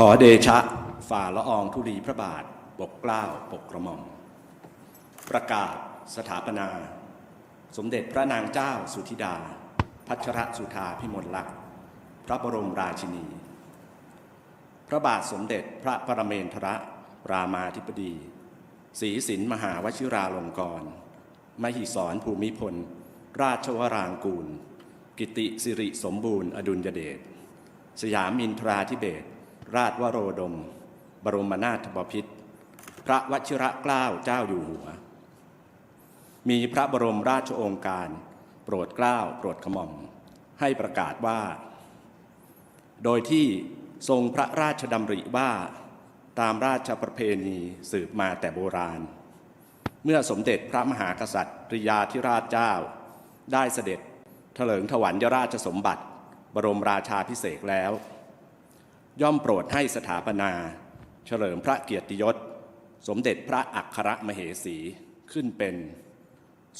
ขอเดชะฝ่าละอองธุลีพระบาทปกเกล้าปกกระหม่อม ประกาศสถาปนา สมเด็จพระนางเจ้าสุธิดา พัชรสุธาพิมลลักษณ์พระบรมราชินี พระบาทสมเด็จพระปรเมนทรรามาธิบดีศรีสินมหาวชิราลงกรณ์มหิศรภูมิพล ราชวรางกูล กิติสิริสมบูรณ์ อดุลยเดชสยามินทราธิเบศร ราชวโรดม บรมนาถบพิตรพระวชิระเกล้าเจ้าอยู่หัว มีพระบรมราชโองการ โปรดเกล้าโปรดกระหม่อม ให้ประกาศว่า โดยที่ทรงพระราชดำริว่าตามราชประเพณีสืบมาแต่โบราณ เมื่อสมเด็จพระมหากษัตริยาธิราชเจ้า ได้เสด็จเถลิงถวัลยราชสมบัติ บรมราชาพิเศษแล้ว ย่อมโปรดให้สถาปนา เฉลิมพระเกียรติยศ สมเด็จพระอัครมเหสีขึ้นเป็น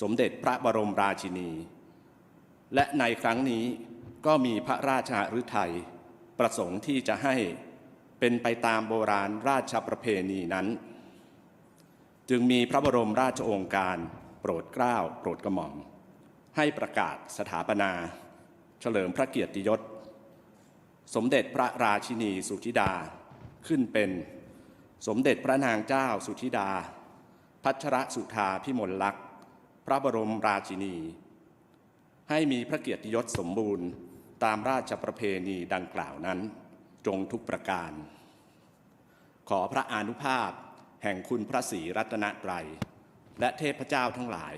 สมเด็จพระบรมราชินี และในครั้งนี้ก็มีพระราชาฤทัยประสงค์ที่จะให้เป็นไปตามโบราณราชประเพณีนั้น จึงมีพระบรมราชโองการโปรดเกล้าโปรดกระหม่อม ให้ประกาศสถาปนา เฉลิมพระเกียรติยศ สมเด็จพระราชินีสุธิดาขึ้นเป็นสมเด็จพระนางเจ้าสุธิดา พัชรสุธาพิมลลักษณ์ พระบรมราชินี ให้มีพระเกียรติยศสมบูรณ์ตามราชประเพณีดังกล่าวนั้น จงทุกประการ ขอพระอนุภาพแห่งคุณพระศรีรัตนตรัย และเทพเจ้าทั้งหลาย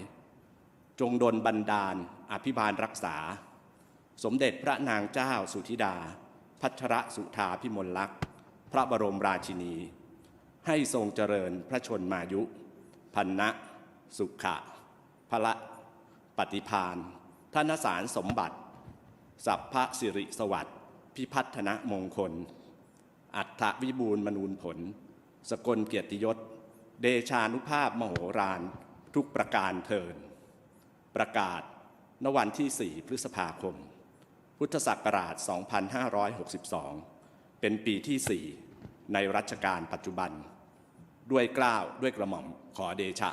จงดลบันดาลอภิบาลรักษา สมเด็จพระนางเจ้าสุธิดา พัชรสุธาพิมลลักษณ์ พระบรมราชินี ให้ทรงเจริญพระชนมายุ พันนะสุขะพละปฏิพานธนสารสมบัติ สัพพะสิริสวัสดิ์ พิพัฒนมงคล อัฏฐวิบูลย์มนูนผล สกลเกียรติยศ เดชานุภาพมโหฬารทุกประการเทิน ประกาศณวันที่ 4 พฤษภาคม พุทธศักราช 2562 เป็นปีที่ 4 ในรัชกาลปัจจุบัน ด้วยกล้าวด้วยกระหม่อมขอเดชะ